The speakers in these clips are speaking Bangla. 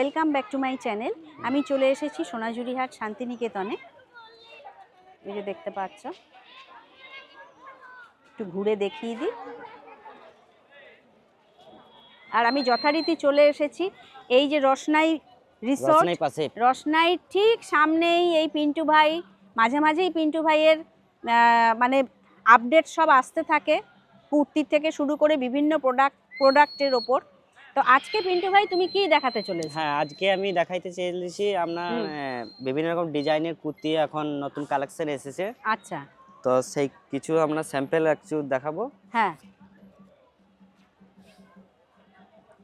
Welcome back to my channel. আমি চলে এসেছি সোনাঝুরিহাট শান্তিনিকেতনে। এই যে দেখতে পাচ্ছ। একটু ঘুরে দেখিয়ে দিই। আর আমি যথারীতি চলে এসেছি এই যে রসনাই রিসোর্ট। রসনাই ঠিক সামনেই এই পিন্টু ভাই মাঝে মাঝেই পিন্টু ভাইয়ের মানে আপডেট সব আসতে থাকে। কুর্তির থেকে শুরু করে বিভিন্ন প্রোডাক্ট প্রোডাক্টের ওপর। তো আজকে পিন্টু ভাই তুমি কি দেখাতে চলেছো? হ্যাঁ আজকে আমি দেখাইতে চেয়েছি আপনার বিভিন্ন রকম ডিজাইনের কুর্তি এখন নতুন কালেকশন এসেছে। আচ্ছা। তো সেই কিছু আমরা স্যাম্পল একটু দেখাবো। হ্যাঁ।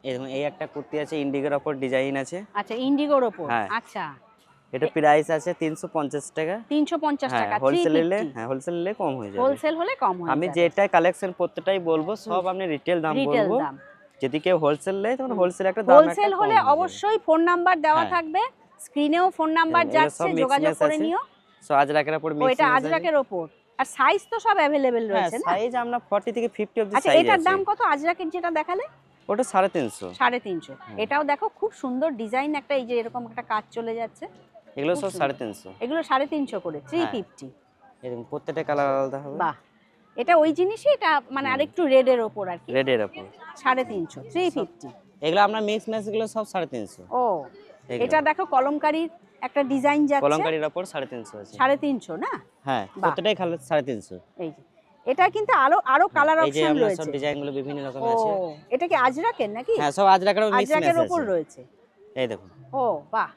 এরকম এই একটা কুর্তি আছে ইন্ডিগোর ওপর ডিজাইন আছে। আচ্ছা ইন্ডিগোর ওপর? হ্যাঁ। আচ্ছা। এটা প্রাইস আছে তিনশো পঞ্চাশ টাকা। তিনশো পঞ্চাশ হ্যাঁ টাকা হোলসেল নিলে হ্যাঁ হোলসেল নিলে কম হয়ে যাবে। হোলসেল হলে কম হয় আমি যেটা কালেকশন প্রত্যেকটাই বলব সব আপনি রিটেল দাম বলব। দাম। যদি কেউ হোলসেল নেয় তখন হোলসেল একটা দাম হোলসেল হলে অবশ্যই ফোন নাম্বার দেওয়া হ্যাঁ। থাকবে স্ক্রিনেও ফোন নাম্বার যাচ্ছে যোগাযোগ করে নিও। সো আজরাকের উপর মিক্স এটা আজরাকের ওপর। আর সাইজ তো সব অ্যাভেলেবেল হ্যাঁ রয়েছে না? সাইজ আমরা 40 থেকে 50 অবধি আচ্ছা সাইজ এটার দাম কত? আজরাকের যেটা দেখালে? ওটা 350 সাড়ে তিনশো। হুম। এটাও দেখো খুব সুন্দর ডিজাইন একটা এই যে এরকম একটা কাজ চলে যাচ্ছে। এগুলো সব 350 এগুলো সাড়ে তিনশো করে থ্রি হ্যাঁ। ফিফটি এরকম প্রত্যেকটা কালার আলাদা হবে। বাহ! এটা ওই জিনিসই এটা মানে। আরেকটু রেডের ওপর আর কি। উপর সাড়ে তিনশো থ্রি ফিফটি এগুলো আমরা মিক্স ম্যাচগুলো সব 350 ও এটা দেখো কলমকারির একটা ডিজাইন যাচ্ছে। কলমকারির উপর 350 আছে। সাড়ে তিনশো না? হ্যাঁ প্রত্যেকটাই কালার 350 এই যে এটা কিন্তু আরও আরও কালার হ্যাঁ, এই যে অপশন আমরা সব ডিজাইনগুলো বিভিন্ন রকম ও আছে এটা কি আজরাকের নাকি? হ্যাঁ সব আজরাকের মিক্স ম্যাচ আজরাকের ওপর রয়েছে। এই দেখুন। ও বাহ।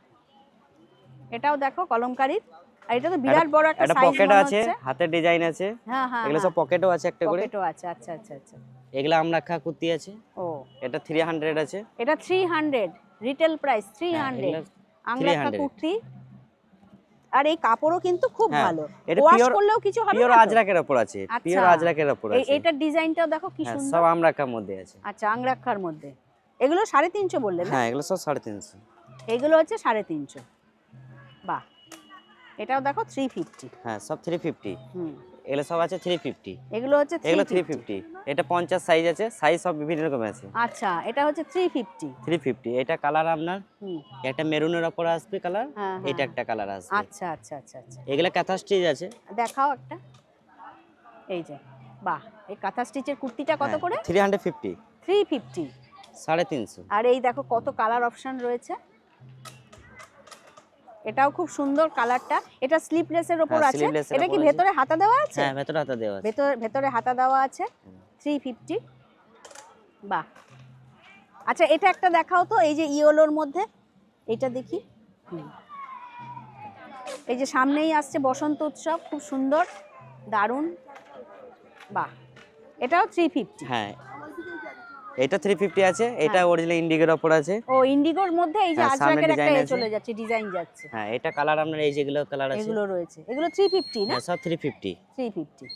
এটাও দেখো কলমকারির। আর এটা তো বিরাট বড় একটা সাইজ পকেট আছে হাতের ডিজাইন আছে। হ্যাঁ হ্যাঁ এগুলো সব পকেটও আছে একটা করে। পকেটও আছে আচ্ছা আচ্ছা আচ্ছা। এগুলো আমরা রাখা কুর্তি আছে। ও। এটা 300 আছে। এটা three hundred retail price three হ্যাঁ, হান্ড্রেড এগুলো আংরাখা 300 কুর্তি। আর এই কাপড়ও কিন্তু খুব হ্যাঁ, ভালো। এটা ওয়াশ করলেও কিছু হবে পিওর? আজরাকের উপর আছে পিওর আচ্ছা। আজরাকের উপর আছে। এটার ডিজাইনটাও দেখো কি হ্যাঁ সুন্দর। সব আমরা রাখার মধ্যে আছে। আচ্ছা আংরাখার মধ্যে। এগুলো সাড়ে তিনশো বললে না? হ্যাঁ এগুলো সব 350 এগুলো হচ্ছে সাড়ে তিনশো। বাহ। এটাও দেখো থ্রি ফিফটি হ্যাঁ সব 350 হুম। এগুলো সব আছে 350 এগুলো হচ্ছে এগুলো 350 350 এটা 50 সাইজ আছে সাইজ সব বিভিন্ন রকম আছে। আচ্ছা এটা হচ্ছে থ্রি ফিফটি 350 এটা কালার আপনার হুম। একটা মেরুনের উপর আসবে কালার হ্যাঁ এটা হ্যাঁ। একটা কালার আসবে। আচ্ছা আচ্ছা আচ্ছা আচ্ছা। এগুলো কাঁথা স্টিচ আছে। দেখাও একটা। এই যে বাহ এই কাঁথা স্টিচের কুর্তিটা কত হ্যাঁ, করে? 350 থ্রি ফিফটি সাড়ে তিনশো। আর এই দেখো কত কালার অপশন রয়েছে। এটাও খুব সুন্দর কালারটা। এটা স্লিপলেসের ওপর হ্যাঁ, আছে। এটা কি ভেতরে হাতা দেওয়া আছে? হ্যাঁ ভেতরে হাতা দেওয়া আছে। ভেতরে ভেতরে হাতা দেওয়া আছে। হুম। থ্রি ফিফটি বাহ। আচ্ছা এটা একটা দেখাও তো এই যে ইয়োলোর মধ্যে। এটা দেখি। এই যে সামনেই আসছে বসন্ত উৎসব খুব সুন্দর দারুণ। বাহ। এটাও থ্রি ফিফটি হ্যাঁ এটা 350 আছে এটা হ্যাঁ। অরিজিনাল ইন্ডিগোর ওপর আছে। ও ইন্ডিগোর মধ্যে এই যে হ্যাঁ, আজরাকের একটা চলে যাচ্ছে ডিজাইন যাচ্ছে। হ্যাঁ এটা কালার আপনার এই যেগুলো কালার আছে। এগুলো রয়েছে। এগুলো থ্রি ফিফটি না? হ্যাঁ সব 350 থ্রি ফিফটি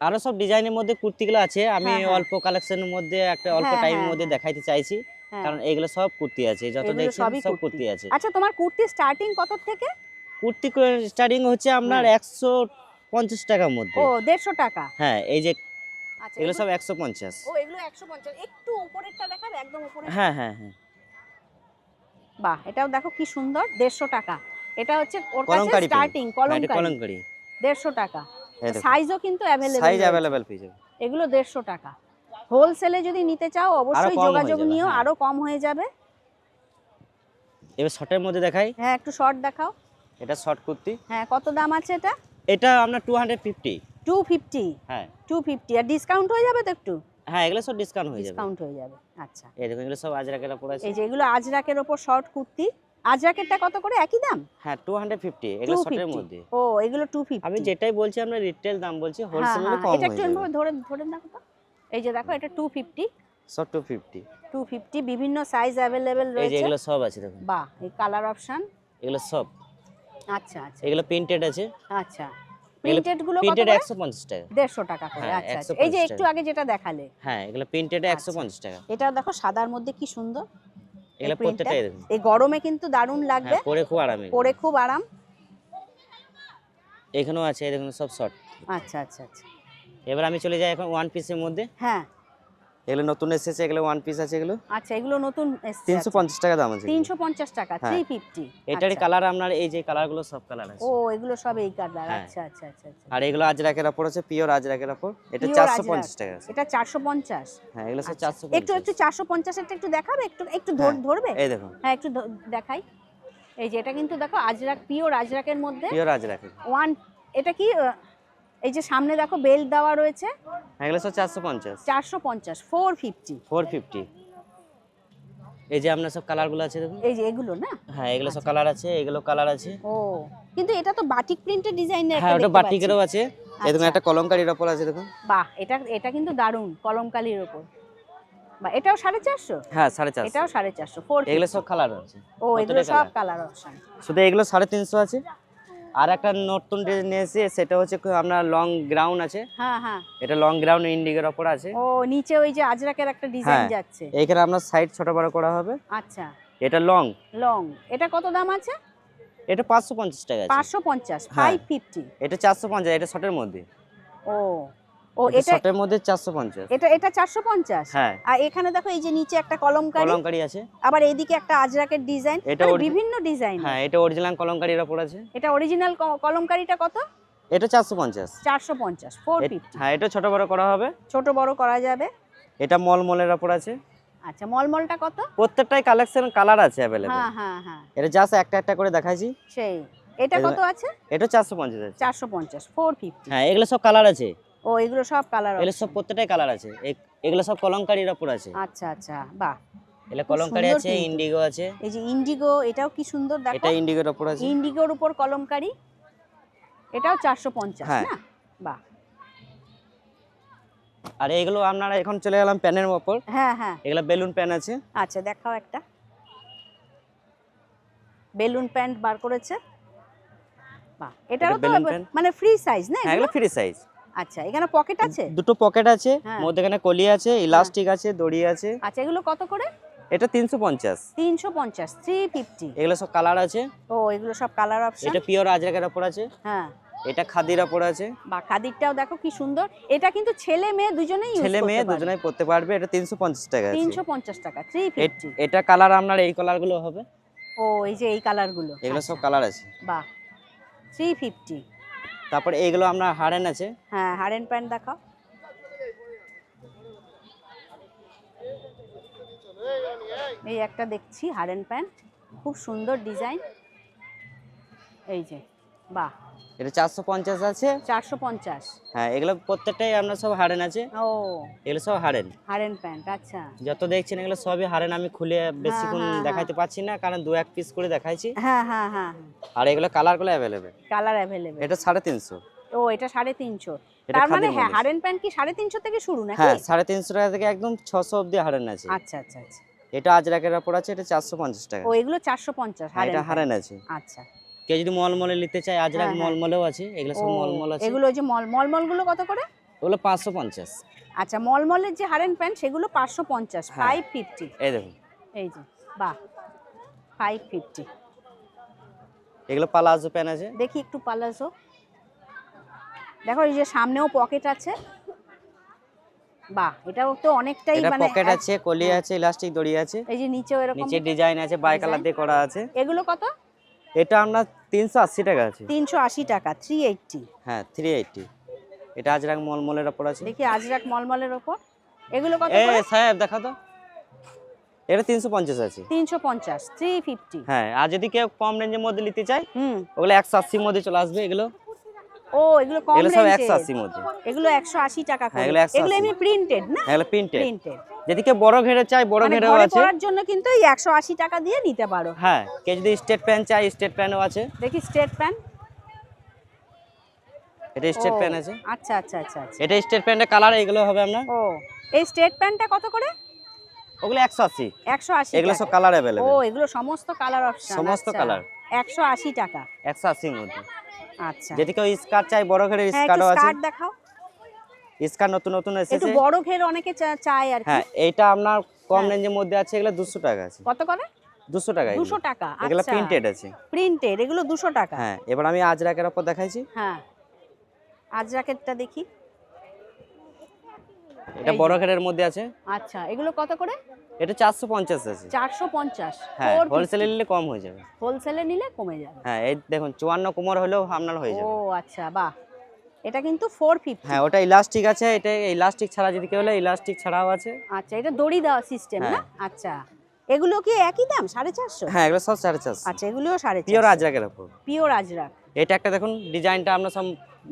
আরও সব ডিজাইনের মধ্যে কুর্তিগুলো আছে। আমি হ্যাঁ, হ্যাঁ। অল্প কালেকশনের মধ্যে একটা অল্প টাইমের মধ্যে। দেখাইতে চাইছি। কারণ এগুলো সব কুর্তি আছে যত দেখছেন সব কুর্তি। আছে। আচ্ছা তোমার কুর্তি স্টার্টিং কত থেকে? কুর্তি স্টার্টিং হচ্ছে আপনার একশো পঞ্চাশ টাকার মধ্যে। ও দেড়শো টাকা। হ্যাঁ এই যে এগুলো সব একশো পঞ্চাশ। ও এগুলো একশো পঞ্চাশ। একটু উপরেরটা একদম উপরে হ্যাঁ হ্যাঁ হ্যাঁ। বাহ এটাও দেখো কি সুন্দর দেড়শো টাকা। এটা হচ্ছে ওর কাছে স্টার্টিং হ্যাঁ, কলমকারি। দেড়শো টাকা। সাইজও কিন্তু অ্যাভেলেবেল সাইজ অ্যাভেলেবেল পেয়ে যাবে। এগুলো দেড়শো টাকা। হোলসেলে যদি নিতে চাও অবশ্যই যোগাযোগ নিও হ্যাঁ। আরও কম হয়ে যাবে। এবার শর্টের মধ্যে দেখাই। হ্যাঁ একটু শর্ট দেখাও। এটা শর্ট কুর্তি। হ্যাঁ কত দাম আছে এটা? এটা আপনার two hundred fifty two fifty হ্যাঁ। টু ফিফটি আর ডিসকাউন্ট হয়ে যাবে তো একটু? হ্যাঁ এগুলো সব ডিসকাউন্ট হয়ে যাবে। ডিসকাউন্ট হয়ে যাবে। আচ্ছা। এই দেখুন এগুলো সব আজরাকের উপর আছে। এই যে এগুলো আজরাকের ওপর শর্ট কুর্তি। আজরাকেরটা কত করে? একই দাম? হ্যাঁ টু হান্ড্রেড ফিফটি এগুলো শর্টের মধ্যে। ও এগুলো টু ফিফটি আমি যেটাই বলছি আমরা রিটেল দাম বলছি হ্যাঁ হোলসেলে হ্যাঁ কম এটা একটু হয়ে ধরে ধরে দেখো তো। এই যে দেখো এটা টু ফিফটি সব টু ফিফটি টু ফিফটি বিভিন্ন সাইজ অ্যাভেলেবেল এই যে রয়েছে। এগুলো সব আছে দেখুন। বাহ এই কালার অপশন এগুলো সব। আচ্ছা আচ্ছা। এগুলো প্রিন্টেড আছে। আচ্ছা। প্রিন্টেডগুলো কত প্রিন্টেড করে? একশো পঞ্চাশ টাকা। দেড়শো টাকা করে হ্যাঁ, আচ্ছা আচ্ছা। 150 এই যে একটু আগে যেটা দেখালে। হ্যাঁ এগুলো প্রিন্টেড আচ্ছা। পঞ্চাশ টাকা। এটা দেখো সাদার মধ্যে কি সুন্দর। এগুলো এই গরমে কিন্তু দারুণ লাগবে। হ্যাঁ পরে খুব আরাম পরে খুব আরাম। এখানেও আছে দেখুন সব শর্ট আচ্ছা আচ্ছা আচ্ছা। এবার আমি চলে যাই এখন ওয়ান পিসের মধ্যে। হ্যাঁ। এগুলো নতুন এসেছে এগুলো ওয়ান পিস আছে এগুলো? আচ্ছা এগুলো নতুন এসছে তিনশো পঞ্চাশ টাকা দাম আছে এগুলো। তিনশো পঞ্চাশ টাকা হ্যাঁ। থ্রি ফিফটি এটারই কালার আপনার এই যে কালারগুলো সব কালার আছে। ও এগুলো সব এই কালার হ্যাঁ। আচ্ছা আচ্ছা আচ্ছা আচ্ছা। আর এগুলো আজরাকের ওপর আছে পিওর আজরাকের ওপর। এটা Pure চারশো আজরাক। পঞ্চাশ টাকা আছে। এটা চারশো পঞ্চাশ। হ্যাঁ এগুলো সব আচ্ছা, চারশো একটু একটু চারশো পঞ্চাশেরটা একটু দেখাবে? একটু একটু ধর- হ্যাঁ। ধরবে? এই দেখুন। হ্যাঁ একটু দেখাই। এই যে এটা কিন্তু দেখো আজরাক পিওর আজরাকের মধ্যে পিওর আজরাকের ওয়ান এটা কি এই যে সামনে দেখো বেল্ট দেওয়া রয়েছে। এগুলো সব চারশো পঞ্চাশ। চারশো পঞ্চাশ ফোর ফিফটি ফোর ফিফটি এই যে আপনার সব কালারগুলো আছে দেখুন। এই যে এগুলো না? হ্যাঁ এগুলো সব কালার আছে এগুলো কালার আছে। ও কিন্তু এটা তো বাটিক প্রিন্টের ডিজাইনের হ্যাঁ ওটা বাটিকেরও আছে। একটা কলমকারির ওপর আছে দেখুন। বাহ এটা এটা কিন্তু দারুণ কলমকালির ওপর। বা এটাও সাড়ে চারশো? হ্যাঁ সাড়ে চারশো। এটাও সাড়ে চারশো ফোর এগুলো সব কালার আছে। ও এগুলো সব কালার অপশন শুধু এগুলো সাড়ে তিনশো আছে? আর একটা নতুন ডিজাইন এসেছে সেটা হচ্ছে আপনার লং গ্রাউন্ড আছে। হ্যাঁ হ্যাঁ। এটা লং গ্রাউন্ড ইন্ডিগের ওপর আছে। ও নিচে ওই যে আজরাকের একটা ডিজাইন হ্যাঁ। যাচ্ছে। এখানে আপনার সাইড ছোট বড় করা হবে। আচ্ছা। এটা লং লং এটা কত দাম আছে? এটা পাঁচশো পঞ্চাশ টাকা আছে। পাঁচশো পঞ্চাশ হ্যাঁ। ফাইভ ফিফটি এটা চারশো পঞ্চাশ এটা শর্টের মধ্যে। ও। ও এটা শর্টের মধ্যে চারশো পঞ্চাশ। এটা এটা চারশো পঞ্চাশ? হ্যাঁ। আর এখানে দেখো এই যে নিচে একটা কলমকারি। কলমকারি আছে। আবার এইদিকে একটা আজরাকের ডিজাইন। এটা বিভিন্ন ডিজাইন। হ্যাঁ এটা অরিজিনাল কলমকারির ওপর আছে। এটা অরিজিনাল কলমকারিটা কত? এটা চারশো পঞ্চাশ। চারশো পঞ্চাশ ফোর এ- ফিফটি হ্যাঁ এটা ছোট বড় করা হবে। ছোট বড় করা যাবে। এটা মলমলের ওপর আছে। আচ্ছা মলমলটা কত? প্রত্যেকটাই কালেকশন কালার আছে অ্যাভেলেবেল হ্যাঁ হ্যাঁ হ্যাঁ। এটা জাস্ট একটা একটা করে দেখাইছি। সেই। এটা কত আছে? এটা চারশো পঞ্চাশ আছে। চারশো পঞ্চাশ ফোর ফিফটি হ্যাঁ এগুলো সব কালার আছে। ও এগুলো সব কালার এগুলো সব প্রত্যেকটাই কালার আছে। এগুলো সব কলমকারির ওপর আছে। আচ্ছা আচ্ছা বাহ। কলমকারি আছে ইন্ডিগো আছে। এই যে ইন্ডিগো এটাও কি সুন্দর দেখো। এটা ইন্ডিগোর ওপর আছে। ইন্ডিগোর উপর কলমকারি এটাও চারশো পঞ্চাশ হ্যাঁ। না? বাহ। আর এগুলো আপনারা এখন চলে গেলাম প্যানের ওপর। হ্যাঁ হ্যাঁ। এগুলো বেলুন প্যান আছে। আচ্ছা দেখাও একটা। বেলুন প্যান্ট বার করেছে। বাহ। এটারও তো মানে ফ্রি সাইজ না হ্যাঁ? এগুলো ফ্রি সাইজ আচ্ছা এখানে পকেট আছে? দুটো পকেট আছে হ্যাঁ। মধ্যেখানে কলি আছে ইলাস্টিক আছে দড়ি আছে। আচ্ছা এগুলো কত করে? এটা তিনশো পঞ্চাশ। তিনশো পঞ্চাশ থ্রি ফিফটি এগুলো সব কালার আছে। ও এগুলো সব কালার অপশন এটা পিওর আজরাকের ওপর আছে। হ্যাঁ। এটা খাদির ওপর আছে। বা খাদিরটাও দেখো কি সুন্দর। এটা কিন্তু ছেলে মেয়ে দুজনেই ছেলে মেয়ে দুজনেই পড়তে পারবে। এটা তিনশো পঞ্চাশ টাকা আছে। তিনশো পঞ্চাশ টাকা থ্রি এ- ফিফটি এটা কালার আপনার এই কালারগুলো হবে। ও এই যে এই কালারগুলো এগুলো সব কালার আছে। বাহ থ্রি ফিফটি তারপরে এইগুলো আপনার হারেন আছে। হ্যাঁ হারেন প্যান্ট দেখাও। এই একটা দেখছি হারেন প্যান্ট খুব সুন্দর ডিজাইন এই যে, বাহ। এটা চারশো পঞ্চাশ আছে? চারশো পঞ্চাশ। হ্যাঁ এগুলো প্রত্যেকটাই আপনার সব হারেন আছে? ও। এগুলো সব হারেন? হারেন প্যান্ট আচ্ছা। যত দেখছেন এগুলো সবই হারেন আমি খুলে বেশিক্ষণ হ্যাঁ, হ্যাঁ। দেখাইতে পারছি না কারণ দু এক পিস করে দেখাইছি। হ্যাঁ হ্যাঁ হ্যাঁ। আর এগুলো কালারগুলো অ্যাভেলেবেল কালার অ্যাভেলেবেল এটা সাড়ে তিনশো। ও এটা সাড়ে তিনশো। এটা তার মানে হ্যাঁ। হারেন প্যান্ট কি সাড়ে তিনশো থেকে শুরু নাকি? হ্যাঁ সাড়ে তিনশো টাকা থেকে একদম ছশো অবধি হারেন আছে। আচ্ছা আচ্ছা আচ্ছা। এটা আজরাকের ওপর আছে এটা চারশো পঞ্চাশ টাকা। ও এগুলো চারশো পঞ্চাশ হ্যাঁ, হারেন এটা হারেন আছে। আচ্ছা। কেউ যদি মলমলে নিতে চায় আজরাক হ্যাঁ, হ্যাঁ। মলমলেও আছে এগুলো সব মলমল আছে। এগুলো যে মল মলমলগুলো কত করে? ওগুলো পাঁচশো পঞ্চাশ। আচ্ছা মলমলের যে হারেন প্যান্ট সেগুলো পাঁচশো পঞ্চাশ হ্যাঁ। ফাইভ ফিফটি এই দেখুন। এই যে বাহ ফাইভ ফিফটি এগুলো পালাজো প্যান আছে। দেখি একটু পালাজো দেখো এই যে সামনেও পকেট আছে। বাহ এটাও তো অনেকটাই মানে পকেট আছে কলি আছে ইলাস্টিক দড়ি আছে। এই যে নিচেও এরকম নিচে ডিজাইন আছে বাই কালার দিয়ে করা আছে। এগুলো কত? এটা আমরা তিনশো আশি টাকা আছে। তিনশো আশি টাকা থ্রি এইটটি হ্যাঁ থ্রি এইটটি এটা আজরাক মলমলের ওপর আছে। দেখি আজরাক মলমলের ওপর। এগুলো কত এ সাহেব দেখা তো। এটা তিনশো পঞ্চাশ আছে। তিনশো পঞ্চাশ থ্রি ফিফটি হ্যাঁ আর যদি কেউ কম রেঞ্জের মধ্যে নিতে চায় হুম। ওগুলো একশো আশির মধ্যে চলে আসবে এগুলো। ও এগুলো কম এগুলো সব একশো রেঞ্জে আশির মধ্যে। এগুলো একশো আশি টাকা করে। এগুলো এমনি প্রিন্টেড না? এগুলো প্রিন্টেড প্রিন্টেড যদি কেউ বড় ঘেরে চায় বড় মানে ঘেরেও আছে। পরার জন্য কিন্তু এই একশো আশি টাকা দিয়ে নিতে পারো। হ্যাঁ কেউ যদি স্টেট প্যান চায় স্টেট প্যানও আছে। দেখি স্টেট প্যান্ট এটা স্টেট প্যান আছে। আচ্ছা আচ্ছা আচ্ছা আচ্ছা। এটা স্টেট প্যান্টের কালার এগুলো হবে আপনার? ও এই স্টেট প্যান্টটা কত করে? ওগুলো একশো আশি। একশো আশি এগুলো সব কালার ও এগুলো সমস্ত কালার অপশন সমস্ত colour। একশো আশি টাকা। একশো আশির মধ্যে। আচ্ছা। যদি কেউ স্কার্ট চাই বড় ঘেরের হ্যাঁ স্কার্টও আছে। স্কার্ট দেখাও। স্কার্ট নতুন নতুন একটু বড় ঘের অনেকে চায় আর কি। হ্যাঁ এইটা আপনার কম হ্যাঁ। রেঞ্জের মধ্যে আছে এগুলো দুশো টাকা আছে। কত করে? দুশো টাকা দুশো টাকা এগুলো আচ্ছা। প্রিন্টেড আছে। প্রিন্টেড এগুলো দুশো টাকা। হ্যাঁ এবার আমি আজরাকের ওপর দেখাইছি। হ্যাঁ। আজরাকেরটা দেখি। এটা বড় ঘেরের মধ্যে আছে। আচ্ছা এগুলো কত করে? এটা চারশো পঞ্চাশ আছে। চারশো পঞ্চাশ। হ্যাঁ হোলসেলে নিলে কম হয়ে যাবে। হোলসেলে নিলে কমে যাবে। হ্যাঁ এই দেখুন চুয়ান্ন কোমর হলেও আপনার হয়ে ও আচ্ছা বাহ। এটা কিন্তু ফোর ফিফটি হ্যাঁ ওটা ইলাস্টিক আছে এটা ইলাস্টিক ছাড়া যদি কেউ হলে ইলাস্টিক ছাড়াও আছে। আচ্ছা এটা দড়ি দেওয়া সিস্টেম না? হ্যাঁ। আচ্ছা এগুলো কি একই দাম? সাড়ে চারশো? হ্যাঁ এগুলো সব সাড়ে চারশো। আচ্ছা এগুলোও সাড়ে পিওর আজরাকের উপর। পিওর আজরাক এটা একটা দেখুন ডিজাইনটা আপনার সব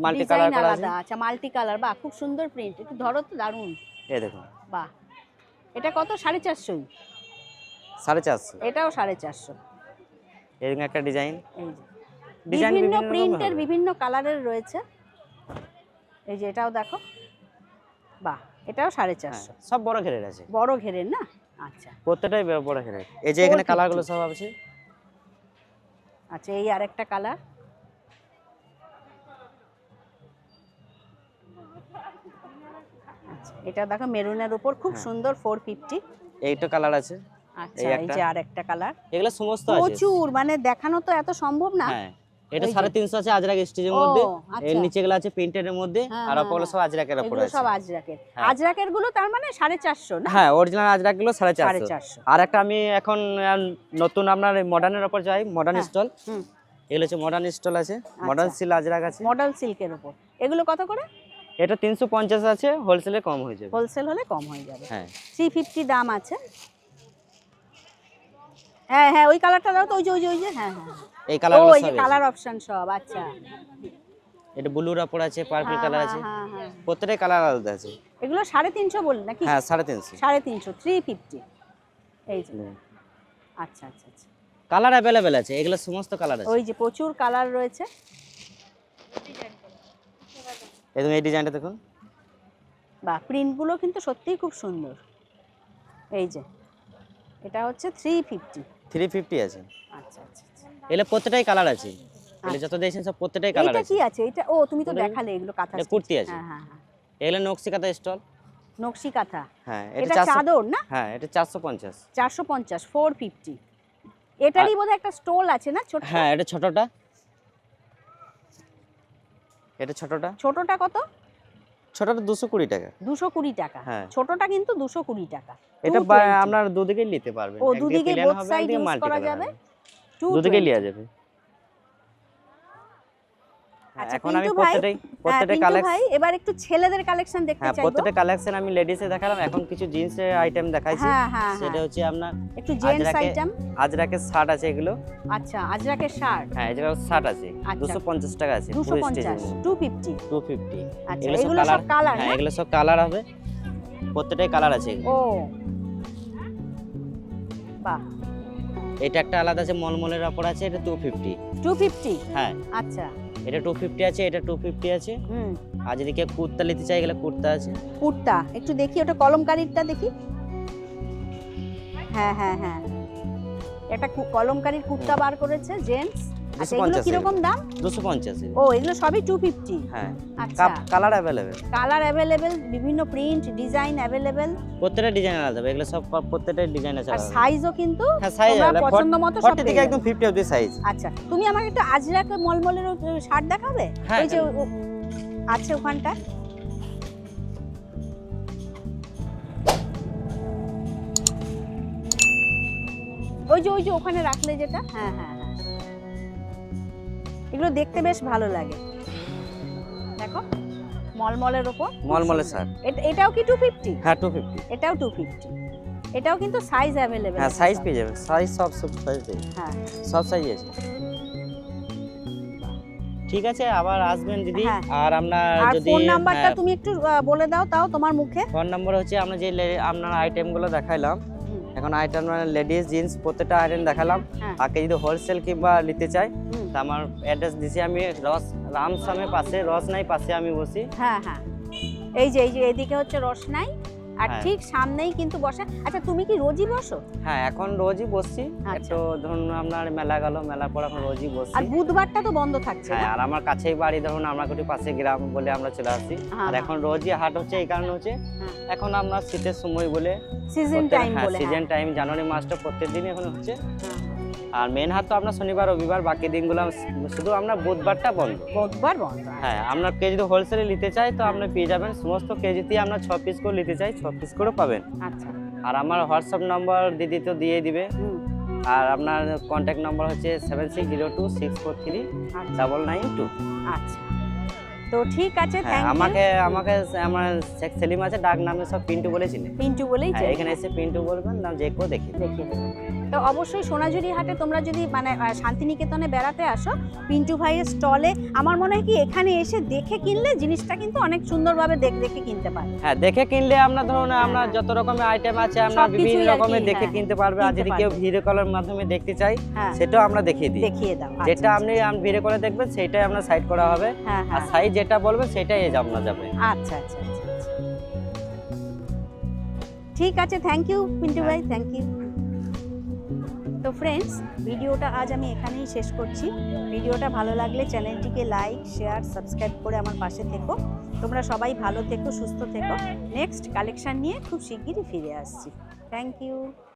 মাল্টি কালার করা আছে। আচ্ছা মাল্টি কালার বাহ খুব সুন্দর প্রিন্ট একটু ধরো তো দারুণ এই দেখুন। বাহ। এটা কত? সাড়ে চারশোই সাড়ে চারশো? এটাও সাড়ে চারশো। এরকম একটা ডিজাইন? এই যে। ডিজাইন বিভিন্ন প্রিন্টের বিভিন্ন কালারের রয়েছে। এই যে এটাও দেখো। বাহ এটাও সাড়ে হ্যাঁ, চারশো সব বড় ঘেরের আছে। বড় ঘেরের না? আচ্ছা। প্রত্যেকটাই বড়- বড় ঘেরের। এই যে এখানে কালারগুলো সব আছে? আচ্ছা এই আরেকটা কালার। এটা দেখো মেরুনের উপর খুব হ্যাঁ। সুন্দর ফোর ফিফটি এইটা কালার আছে। আচ্ছা এই একটা। কালার এগুলো সমস্ত আছে। প্রচুর মানে দেখানো তো এত সম্ভব না। হ্যাঁ এটা সাড়ে তিনশো আছে আজরাক মধ্যে। আচ্ছা। এর নিচে গুলো আছে প্রিন্টের মধ্যে। হ্যাঁ, আর অপরগুলো সব আজরাকের উপর আছে। সব আজরাকের। আজরাকেরগুলো তার মানে সাড়ে চারশো না? হ্যাঁ অরিজিনাল আজরাকগুলো সাড়ে চারশো। আর একটা আমি এখন নতুন আপনার মডার্নের উপর যাই মডার্ন। স্টল হুম। এগুলো হচ্ছে মডার্ন স্টল আছে। মডার্ন সিল আজরাক আছে। মডার্ন সিল্কের উপর। এগুলো কত করে? এটা তিনশো পঞ্চাশ আছে হোলসেলে কম হয়ে যাবে। হোলসেল হলে কম হয়ে যাবে। হ্যাঁ। থ্রি ফিফটি দাম আছে। হ্যাঁ হ্যাঁ ওই কালারটা দাও তো ওই যে ওই যে ওই যে হ্যাঁ হ্যাঁ। এই ও কালারগুলো এই কালার অপশন সব আচ্ছা। এটা ব্লুর উপর আছে পার্পল হ্যাঁ, কালার হ্যাঁ, আছে। হ্যাঁ, হ্যাঁ। প্রত্যেকটাই কালার আলাদা আছে। এগুলো সাড়ে তিনশো বললেন নাকি? হ্যাঁ সাড়ে তিনশো। সাড়ে তিনশো থ্রি ফিফটি এই যে। আচ্ছা আচ্ছা আচ্ছা। কালার অ্যাভেলেবেল আছে এগুলো সমস্ত কালার আছে। ওই যে প্রচুর কালার রয়েছে। এবং এই ডিজাইনটা দেখুন বা প্রিন্টগুলো কিন্তু সত্যিই খুব সুন্দর। এই যে এটা হচ্ছে থ্রি ফিফটি থ্রি ফিফটি আছে। আচ্ছা আচ্ছা আচ্ছা। এগুলো প্রত্যেকটাই কালার আছে। এগুলো যত দেখছেন সব প্রত্যেকটাই কালার আছে। কি আছে? এটা ও তুমি তো দেখালে এগুলো কাঁথা এটা কুর্তি আছে। হ্যাঁ হ্যাঁ হ্যাঁ। এগুলো নকশিকাতা স্টল নকশি কাঁথা। হ্যাঁ এটা এটা চাদর না? হ্যাঁ এটা চারশো পঞ্চাশ। চারশো পঞ্চাশ ফোর ফিফটি এটারই বোধহয় একটা স্টল আছে না ছোট হ্যাঁ এটা ছোটটা। এটা ছোটটা? ছোটটা কত? ছোটটা দুশো কুড়ি টাকা। দুশো কুড়ি টাকা। হ্যাঁ। ছোটটা কিন্তু দুশো কুড়ি টাকা। এটা আপনার দুদিকে নিতে পারবেন। ও, দুদিকে plain both হবে, side একদিকে use multi করা যাবে? হবে। 220 দুদিকেই নেওয়া যাবে। আচ্ছা, এখন আমি প্রত্যেকটাই হ্যাঁ, প্রত্যেকটা কালেকশন ভাই এবার একটু ছেলেদের কালেকশন দেখতে হ্যাঁ চাইব। প্রত্যেকটা কালেকশন আমি লেডিসে দেখালাম এখন কিছু জিন্সের আইটেম দেখাইছি। হ্যাঁ হ্যাঁ সেটা হ্যাঁ হচ্ছে আপনার একটু জেন্টস আইটেম আজরাকের শার্ট আছে এগুলো। আচ্ছা আজরাকের শার্ট হ্যাঁ এগুলো শার্ট আছে। আচ্ছা। দুশো পঞ্চাশ টাকা আছে দুশো পঞ্চাশ টু ফিফটি টু ফিফটি আচ্ছা এগুলো সব কালার হ্যাঁ এগুলো সব কালার হবে। প্রত্যেকটাই কালার আছে ও। বাহ। এটা একটা আলাদা আছে মলমলের ওপর আছে এটা টু ফিফটি টু ফিফটি হ্যাঁ। আচ্ছা। এটা টু ফিফটি আছে এটা টু ফিফটি আছে। হুম। আর যদি কেউ কুর্তা নিতে চাই গেলে কুর্তা আছে। কুর্তা একটু দেখি ওটা কলমকারিরটা দেখি। হ্যাঁ হ্যাঁ হ্যাঁ। একটা কলমকারীর কলমকারির কুর্তা বার করেছে জেন্টস। এগুলো 250 কীরকম দাম? দুশো পঞ্চাশ ও এগুলো সবই টু ফিফটি হ্যাঁ। কালার অ্যাভেলেবেল কালার অ্যাভেলেবেল বিভিন্ন প্রিন্ট ডিজাইন অ্যাভেলেবেল প্রত্যেকটা ডিজাইন আলাদা হবে এগুলো সব প্রত্যেকটা ডিজাইন আছে আর সাইজও কিন্তু হ্যাঁ সাইজ পছন্দ মতো সব থেকে একদম ফিফটি অব্দি সাইজ আচ্ছা তুমি আমাকে একটু আজরাক মলমলের শার্ট দেখাবে? হ্যাঁ, ওই যে ও- ও- আছে ওখানটা ওই যে ওই যে ওখানে রাখলে যেটা? হ্যাঁ হ্যাঁ হ্যাঁ। এগুলো দেখতে বেশ ভালো লাগে। দেখো মলমলের ওপর। মলমলের এটা- এটাও কি টু ফিফটি হ্যাঁ টু ফিফটি এটাও টু ফিফটি এটাও কিন্তু সাইজ অ্যাভেলেবেল হ্যাঁ সাইজ পেয়ে যাবে। সাইজ সব সব সাইজ পেয়ে হ্যাঁ। সব সাইজ আছে। ঠিক আছে আবার আসবেন দিদি। হ্যাঁ। আর আপনার যদি ফোন নাম্বারটা হ্যাঁ, তুমি একটু বলে দাও তাও তোমার মুখে। ফোন নাম্বার হচ্ছে আমরা যে আপনার আইটেমগুলো দেখাইলাম। এখন আইটেম মানে লেডিস জিন্স প্রত্যেকটা আইটেম দেখালাম। আর আগে যদি হোলসেল কিংবা নিতে চাই তা আমার অ্যাড্রেস দিছি আমি রস রামসামের পাশে রস নাই পাশে আমি বসি। হ্যাঁ হ্যাঁ। এই যে এই যে এদিকে হচ্ছে রসনাই আর হ্যাঁ। ঠিক সামনেই কিন্তু বসে আচ্ছা তুমি কি রোজই বসো? হ্যাঁ এখন রোজই বসছি। তো একটু ধরুন আপনার মেলা গেল মেলা পর এখন রোজই বসছি। আর বুধবারটা তো বন্ধ থাকছে হ্যাঁ আর আমার কাছেই বাড়ি ধরুন আমরা একটু পাশে গ্রাম বলে আমরা চলে আসি হ্যাঁ, আর এখন রোজই হাট হচ্ছে এই কারণে হচ্ছে হ্যাঁ। এখন আমরা শীতের সময় বলে সিজন টাইম বলে সিজন টাইম জানুয়ারি মাসটা প্রত্যেক দিনই এখন হচ্ছে। আর মেন হাট তো আপনার শনিবার রবিবার বাকি দিনগুলো শুধু আমরা বুধবারটা বন্ধ। বুধবার বন্ধ হ্যাঁ আপনার কেউ যদি হোলসেলে নিতে চাই তো আপনি পেয়ে যাবেন। সমস্ত কেজিতে আমরা ছ পিস করে নিতে চাই ছ পিস করে পাবেন। আচ্ছা। আর আমার হোয়াটসঅ্যাপ নম্বর দিদি তো দিয়ে দিবে। আর আপনার কন্ট্যাক্ট নম্বর হচ্ছে seven six zero two six four three আচ্ছা। ডাবল নাইন টু আচ্ছা। তো ঠিক আছে থ্যাংক ইউ আমাকে আমাকে আমার শেখ সেলিম আছে ডাক নামে সব পিন্টু বলেছিলেন পিন্টু বলেই হ্যাঁ, এখানে এসে পিন্টু বলবেন না যে কেউ দেখি দেখিয়ে দেবো। তো অবশ্যই সোনাঝুরি হাটে তোমরা যদি মানে শান্তিনিকেতনে বেড়াতে আসো পিন্টু ভাইয়ের স্টলে আমার মনে হয় কি এখানে এসে দেখে কিনলে জিনিসটা কিন্তু অনেক সুন্দরভাবে দেখ দেখে কিনতে পারে হ্যাঁ দেখে কিনলে আপনার ধরুন হ্যাঁ। যত রকমের আইটেম আছে আমরা বিভিন্ন রকমের দেখে হ্যাঁ, কিনতে পারবে। আর যদি কেউ পারবে। ভিডিও কলের মাধ্যমে দেখতে চাই হ্যাঁ। সেটাও আমরা দেখিয়ে দিই। দেখিয়ে দাও। আচ্ছা, যেটা আচ্ছা। আপনি ভিডিও কলে দেখবেন সেটাই আপনার সাইড করা হবে। হ্যাঁ আর সাইজ যেটা বলবেন সেটাই আপনার যাবে। আচ্ছা আচ্ছা আচ্ছা আচ্ছা। ঠিক আছে থ্যাংক ইউ পিন্টু ভাই থ্যাংক ইউ তো ফ্রেন্ডস ভিডিওটা আজ আমি এখানেই শেষ করছি। ভিডিওটা ভালো লাগলে চ্যানেলটিকে লাইক শেয়ার সাবস্ক্রাইব করে আমার পাশে থেকো। তোমরা সবাই ভালো থেকো, সুস্থ থেকো। নেক্সট কালেকশান নিয়ে খুব শিগগিরই ফিরে আসছি। Thank you